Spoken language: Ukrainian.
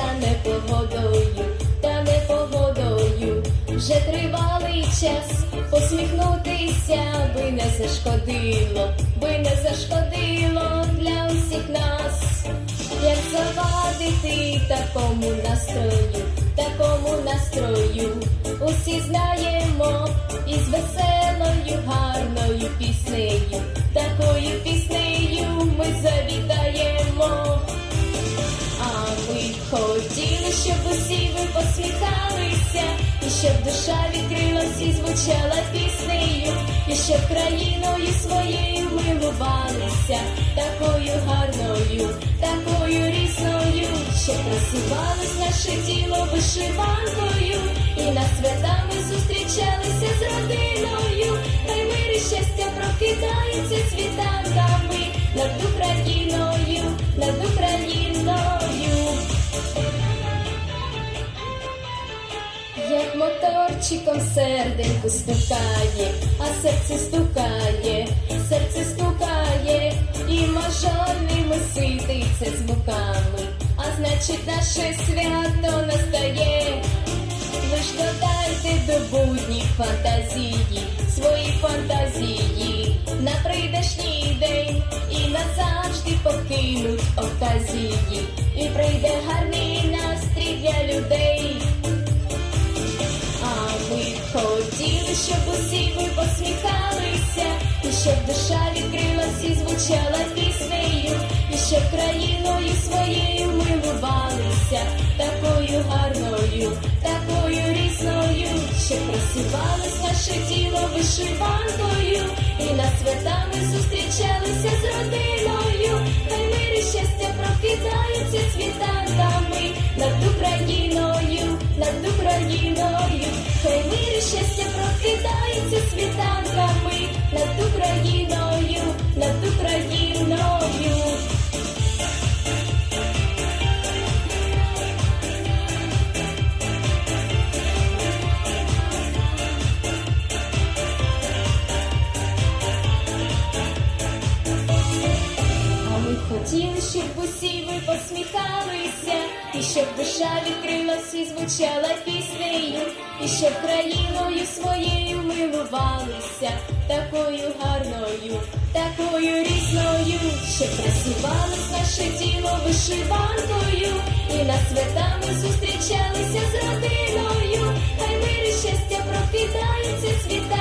та непогодою, та непогодою. Вже тривалий час посміхнутися би не зашкодило, би не зашкодило для усіх нас. Як завадити такому настрою, такому настрою, щоб усі ви посміхалися, і щоб душа відкрилась і звучала піснею, і щоб країною своєю милувалися, такою гарною, такою різною, щоб красувалось наше тіло вишиванкою, Як моторчиком серденьку стукає, а серце стукає, серце стукає, і мажорними сититься звуками, а значить наше свято настає. Ви ж додайте до будніх фантазії, свої фантазії на прийдешній день і назавжди покинуть оказії, і прийде гарний настрій для людей. Хотіли, щоб усі ви посміхалися, і щоб душа відкрилась і звучала піснею, і щоб країною своєю милувалися, такою гарною, такою різною, щоб красувалось наше тіло вишиванкою, і на свята ми зустрічалися з родиною, хай мир і щастя прокидаються світанками над Україною, над Україною, хай мир щастя прокидається світанками і щоб душа відкрилась і звучала піснею, і щоб країною своєю милувалися, такою гарною, такою різною, щоб красувалось наше тіло вишиванкою, і на свята ми зустрічалися з родиною, хай мир і щастя прокидаються світ